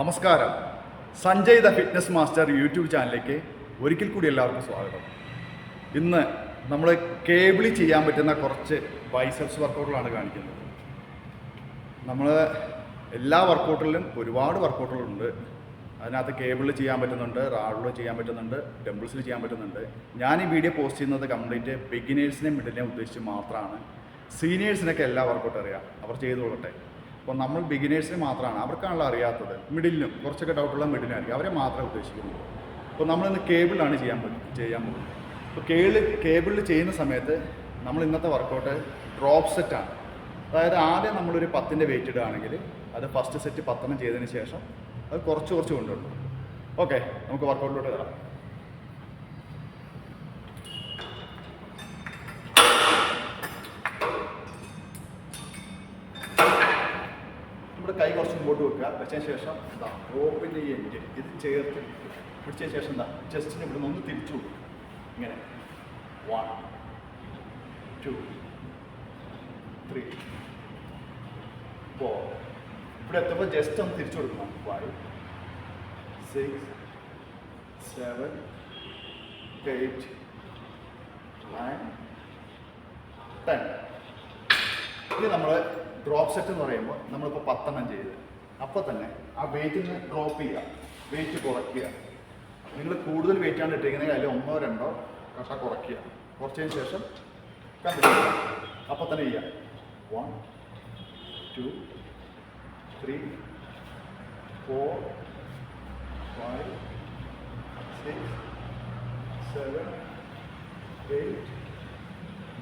നമസ്കാരം. Sanjay the fitness master YouTube ചാനലിലേക്ക് ഒരിക്കൽ കൂടി എല്ലാവർക്കും സ്വാഗതം. ഇന്ന് നമ്മൾ കേബിളി ചെയ്യാൻ പറ്റുന്ന കുറച്ച് ബൈസെപ്സ് വർക്കൗട്ടുകളാണ് കാണിക്കുന്നത്. നമ്മൾ എല്ലാ വർക്കൗട്ടിലും ഒരുപാട് വർക്കൗട്ടുകളുണ്ട് അതിനകത്ത് കേബിളിൽ ചെയ്യാൻ പറ്റുന്നുണ്ട് റാഡിൽ ചെയ്യാൻ പറ്റുന്നുണ്ട് ഡംബിൾസിൽ ചെയ്യാൻ പറ്റുന്നുണ്ട്. ഞാൻ ഈ വീഡിയോ പോസ്റ്റ് ചെയ്യുന്നത് കംപ്ലീറ്റ് ബിഗിനേഴ്സിനെ മിഡിലിനെയും ഉദ്ദേശിച്ച് മാത്രമാണ്. സീനിയേഴ്സിനൊക്കെ എല്ലാ വർക്കൗട്ടും അറിയാം. അവർ ചെയ്തുകൊള്ളട്ടെ. അപ്പോൾ നമ്മൾ ബിഗിനേഴ്സിന് മാത്രമാണ് അവർക്കാണല്ലോ അറിയാത്തത്. മിഡിലിനും കുറച്ചൊക്കെ ഡൗട്ടുള്ള മിഡിലായിരിക്കും അവരെ മാത്രമേ ഉദ്ദേശിക്കുന്നുള്ളൂ. അപ്പോൾ നമ്മളിന്ന് കേബിളാണ് ചെയ്യാൻ ചെയ്യാൻ പോകുന്നത്. അപ്പോൾ കേബിൾ കേബിളിൽ ചെയ്യുന്ന സമയത്ത് നമ്മൾ ഇന്നത്തെ വർക്കൗട്ട് ഡ്രോപ്പ് സെറ്റാണ് അതായത് ആദ്യം നമ്മളൊരു പത്തിന്റെ വെയിറ്റ് ഇടുകയാണെങ്കിൽ അത് ഫസ്റ്റ് സെറ്റ് പത്തെണ്ണം ചെയ്തതിന് ശേഷം അത് കുറച്ച് കുറച്ച് കൊണ്ടുവരും ഓക്കെ നമുക്ക് വർക്കൗട്ടിലോട്ട് കയറാം. നമ്മുടെ കൈ കുറച്ച് മുമ്പോട്ട് വെക്കുക. വെച്ചതിന് ശേഷം എന്താ? റോപ്പിന്റെ ഈ എൻഡ് ഇത് ചേർത്ത് പിടിച്ചതിന് ശേഷം എന്താ? ചെസ്റ്റിന് ഇവിടെ ഒന്ന് തിരിച്ചു കൊടുക്കുക. ഇങ്ങനെ. വൺ ടു ത്രീ ഫോർ ഇവിടെ എത്തുമ്പോൾ ജസ്റ്റ് ഒന്ന് തിരിച്ചു കൊടുക്കണം. Five six seven eight nine ten ഇനി നമ്മൾ ഡ്രോപ്പ് സെറ്റ് എന്ന് പറയുമ്പോൾ നമ്മളിപ്പോൾ പത്തെണ്ണം ചെയ്ത്. അപ്പോൾ തന്നെ ആ വെയിറ്റിൽ നിന്ന് ഡ്രോപ്പ് ചെയ്യുക. വെയിറ്റ് കുറയ്ക്കുക. നിങ്ങൾ കൂടുതൽ വെയിറ്റ് ആണ് ഇട്ടിരിക്കുന്നത് അതിൽ ഒന്നോ രണ്ടോ കഷ കുറയ്ക്കുക. കുറച്ചതിന് ശേഷം കണ്ടിന്യൂ അപ്പോൾ തന്നെ ചെയ്യുക. One two three four five six seven eight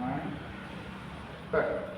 nine ten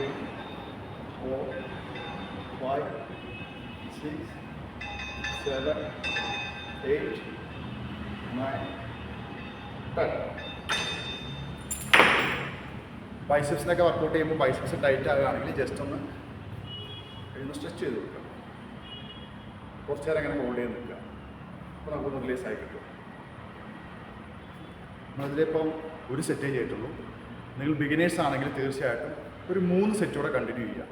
three, four, five, six, seven, eight, nine, ten. ബൈസെപ്സിനൊക്കെ വർക്കൗട്ട് ചെയ്യുമ്പോൾ ബൈസെപ്സ് ടൈറ്റ് ആകുകയാണെങ്കിൽ ജസ്റ്റ് ഒന്ന് ഒന്ന് സ്ട്രെച്ച് ചെയ്ത് കൊടുക്കുക. കുറച്ച് നേരം അങ്ങനെ ഹോൾഡ് ചെയ്ത് നിൽക്കുക. അപ്പോൾ നമുക്കൊന്ന് റിലീസ് ആയി കിട്ടും. അതിലിപ്പം ഒരു സെറ്റേ ചെയ്തിട്ടുള്ളൂ. നിങ്ങൾ ബിഗിനേഴ്സ് ആണെങ്കിൽ തീർച്ചയായിട്ടും ഒരു മൂന്ന് സെറ്റോടെ കണ്ടിന്യൂ ചെയ്യാം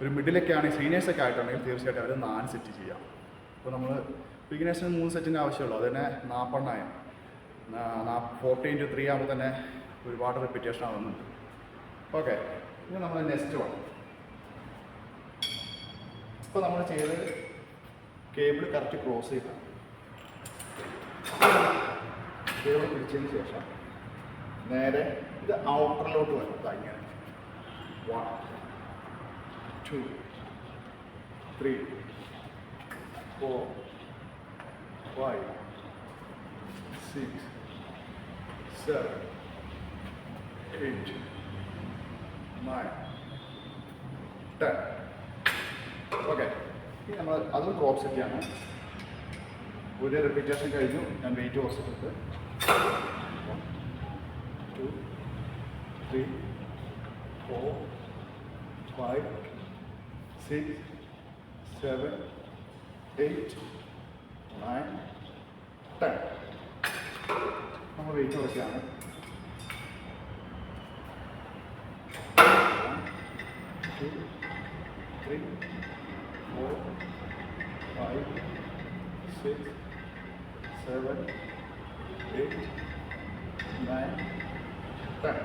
ഒരു മിഡിലൊക്കെ ആണെങ്കിൽ സീനിയേഴ്സൊക്കെ ആയിട്ടുണ്ടെങ്കിൽ തീർച്ചയായിട്ടും അവർ നാല് സെറ്റ് ചെയ്യാം അപ്പോൾ നമ്മൾ ബിഗിനേഴ്സിന് മൂന്ന് സെറ്റിന്റെ ആവശ്യമുള്ളൂ. അത് തന്നെ നാൽപ്പെണ്ണായം ഫോർട്ടീൻ ടു ത്രീ ആകുമ്പോൾ തന്നെ ഒരുപാട് റിപ്പീറ്റേഷൻ ആവുന്നുണ്ട്. ഓക്കെ ഇനി നമ്മൾ നെക്സ്റ്റ് വൺ ഇപ്പോൾ നമ്മൾ ചെയ്തത് കേബിൾ കറക്റ്റ് ക്രോസ് ചെയ്ത കേബിൾ പിടിച്ചതിന് ശേഷം നേരെ ഇത് ഔട്ടറിലോട്ട് വരും. താങ്ങിയാണ് one two three four five six seven eight nine ten okay നമ്മൾ അതും ക്രോപ്പ് സെറ്റാണ് ഒരു റിപ്പീറ്റേഷൻ കഴിഞ്ഞു ഞാൻ വെയിറ്റ് കുറച്ചിട്ടുണ്ട് one two three four five six seven eight nine ten നമ്മൾ weight കുറയ്ക്കുകയാണ് one two three four five six seven eight nine ten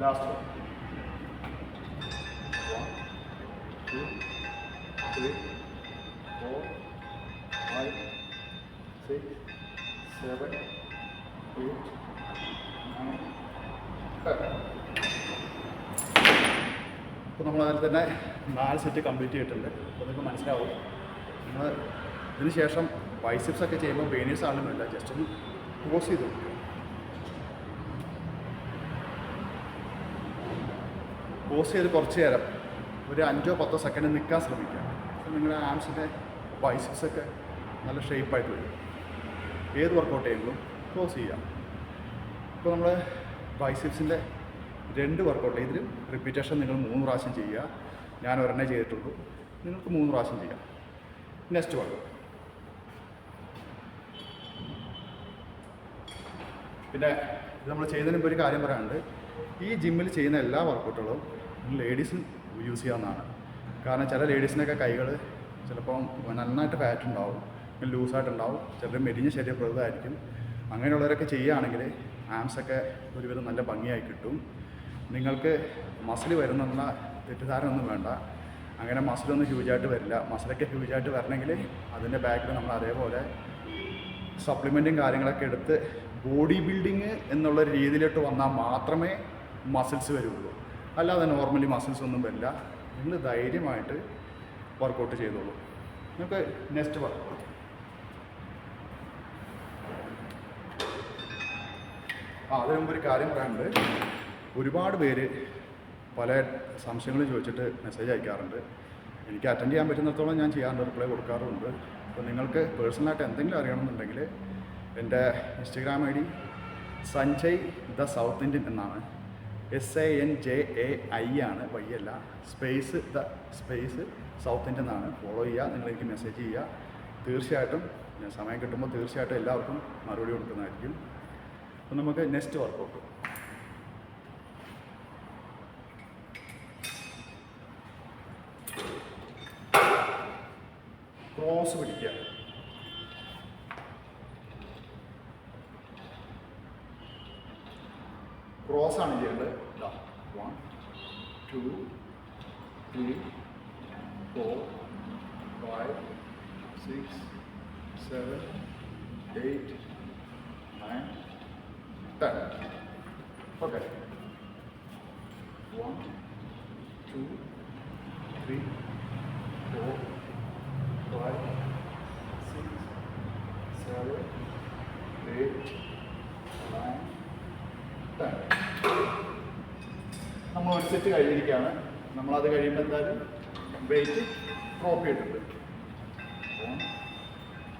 last one. One, two, three, four, five, six, seven, eight, nine, ten. ഇപ്പോൾ നമ്മൾ അതിൽ തന്നെ നാല് set complete ചെയ്തിട്ടുണ്ട് അപ്പോൾ നിങ്ങൾക്ക് മനസ്സിലാവും നമ്മൾ ഇതിന് ശേഷം ബൈസിപ്സ് ഒക്കെ ചെയ്യുമ്പോൾ ബേനീസ് ആണെന്നില്ല ജസ്റ്റ് ഒന്ന് ക്ലോസ് ചെയ്ത് പോസ് ചെയ്ത് കുറച്ച് നേരം. ഒരു അഞ്ചോ പത്തോ സെക്കൻഡ് നിൽക്കാൻ ശ്രമിക്കുക അപ്പോൾ നിങ്ങളുടെ ആംസിന്റെ ബൈസിപ്സ് ഒക്കെ നല്ല ഷേപ്പായിട്ട് വരും. ഏത് വർക്കൗട്ട് ചെയ്യുമ്പോഴും ക്ലോസ് ചെയ്യാം. ഇപ്പോൾ നമ്മൾ ബൈസിപ്സിന്റെ രണ്ട് വർക്കൗട്ട് ഇതിൽ റിപ്പീറ്റേഷൻ നിങ്ങൾ മൂന്ന് പ്രാവശ്യം ചെയ്യുക. ഞാൻ ഒരെണ്ണേ ചെയ്തിട്ടുള്ളൂ. നിങ്ങൾക്ക് മൂന്ന് പ്രാവശ്യം ചെയ്യാം. നെക്സ്റ്റ് വർക്കൗട്ട് പിന്നെ ഇത് നമ്മൾ ചെയ്യുന്നതിന് മുമ്പ് ഒരു കാര്യം പറയാനുണ്ട്. ഈ ജിമ്മിൽ ചെയ്യുന്ന എല്ലാ വർക്കൗട്ടുകളും ലേഡീസും യൂസ് ചെയ്യാവുന്നതാണ്. കാരണം ചില ലേഡീസിനൊക്കെ കൈകൾ ചിലപ്പം നന്നായിട്ട് ഫാറ്റ് ഉണ്ടാവും ലൂസായിട്ടുണ്ടാവും ചിലർ മെലിഞ്ഞ ശരീരപ്രകൃതമായിരിക്കും. അങ്ങനെയുള്ളവരൊക്കെ ചെയ്യുകയാണെങ്കിൽ ആംസൊക്കെ ഒരുവിധം നല്ല ഭംഗിയായി കിട്ടും. നിങ്ങൾക്ക് മസിൽ വരുന്നുള്ള തെറ്റിദ്ധാരണ ഒന്നും വേണ്ട. അങ്ങനെ മസിലൊന്നും ഹ്യൂജായിട്ട് വരില്ല. മസിലൊക്കെ ഹ്യൂജായിട്ട് വരണമെങ്കിൽ അതിന്റെ ബാക്കിൽ നമ്മൾ അതേപോലെ സപ്ലിമെന്റും കാര്യങ്ങളൊക്കെ എടുത്ത് ബോഡി ബിൽഡിങ് എന്നുള്ള രീതിയിലോട്ട് വന്നാൽ മാത്രമേ മസിൽസ് വരുള്ളൂ. അല്ലാതെ നോർമലി മസിൽസ് ഒന്നും വരില്ല. നിങ്ങൾ ധൈര്യമായിട്ട് വർക്കൗട്ട് ചെയ്തോളൂ. നിങ്ങൾക്ക് നെക്സ്റ്റ് വർക്ക് ആ അതിന് മുമ്പ് ഒരു കാര്യം പറയാനുണ്ട്. ഒരുപാട് പേര് പല സംശയങ്ങളും ചോദിച്ചിട്ട് മെസ്സേജ് അയക്കാറുണ്ട്. എനിക്ക് അറ്റൻഡ് ചെയ്യാൻ പറ്റുന്നിടത്തോളം ഞാൻ ചെയ്യാറുണ്ട് റിപ്ലൈ കൊടുക്കാറുമുണ്ട്. അപ്പോൾ നിങ്ങൾക്ക് പേഴ്സണലായിട്ട് എന്തെങ്കിലും അറിയണമെന്നുണ്ടെങ്കിൽ എന്റെ Instagram I D Sanjay the south Indian എന്നാണ്. S A N J A I ആണ് വഴിയല്ല. Space the space south Indian എന്നാണ് ഫോളോ ചെയ്യുക. നിങ്ങളെനിക്ക് മെസ്സേജ് ചെയ്യുക. തീർച്ചയായിട്ടും ഞാൻ സമയം കിട്ടുമ്പോൾ തീർച്ചയായിട്ടും എല്ലാവർക്കും മറുപടി കൊടുക്കുന്നതായിരിക്കും. അപ്പം നമുക്ക് നെക്സ്റ്റ് വർക്കൗട്ട് ക്രോസ് പിടിക്കുക. ക്രോസ് ആണ് ചെയ്യേണ്ടത് one two three four five six, seven, eight, nine, ten. Okay. One, two, three, four, five, six, seven, eight, nine, ten. നമ്മൾ ഒരു സെറ്റ് കഴിഞ്ഞിരിക്കുകയാണ് നമ്മളത് കഴിയുമ്പോൾ എന്തായാലും വെയിറ്റ് ഡ്രോപ്പ് ചെയ്തിട്ടുണ്ട്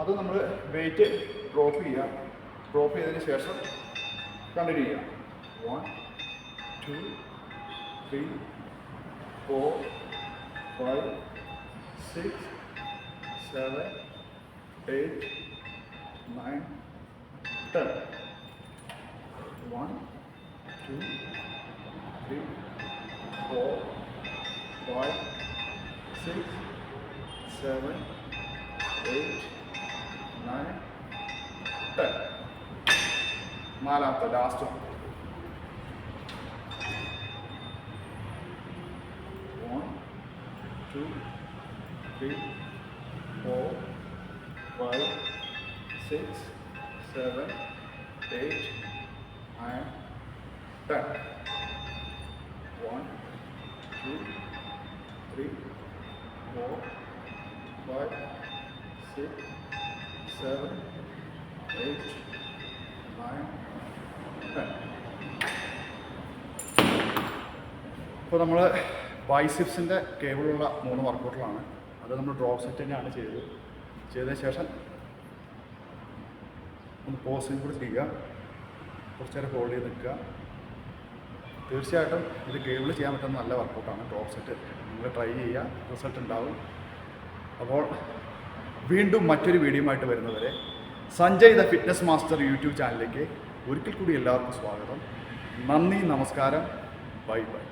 അത് നമ്മൾ വെയിറ്റ് ഡ്രോപ്പ് ചെയ്യുക. ഡ്രോപ്പ് ചെയ്തതിന് ശേഷം കണ്ടിന്യൂ ചെയ്യുക. One two three four five six seven eight nine ten one two three four five six seven nine, ten. നാലാമത്തെ last one two three four five, six, seven, eight, nine, ten. One, two, three, four, five, six, seven, eight, nine, ten. ഇപ്പോൾ നമ്മൾ ബൈസിപ്സിന്റെ കേബിളുള്ള മൂന്ന് വർക്കൗട്ടുകളാണ് അത് നമ്മൾ drop set തന്നെയാണ് ചെയ്തത്. ചെയ്തതിന് ശേഷം ഒന്ന് പോസിങ് കൂടി ചെയ്യുക. കുറച്ച് നേരം ഹോൾഡ് ചെയ്ത് നിൽക്കുക. തീർച്ചയായിട്ടും ഇത് കേബിൾ ചെയ്യാൻ പറ്റുന്ന നല്ല വർക്കൗട്ടാണ് ഡ്രോപ്പ് സെറ്റ് നിങ്ങൾ ട്രൈ ചെയ്യുക. റിസൾട്ട് ഉണ്ടാവും. അപ്പോൾ വീണ്ടും മറ്റൊരു വീഡിയോ ആയിട്ട് വരുന്നവരെ Sanjay the fitness master YouTube ചാനലിലേക്ക് ഒരിക്കൽ കൂടി എല്ലാവർക്കും സ്വാഗതം. നന്ദി നമസ്കാരം. Bye bye.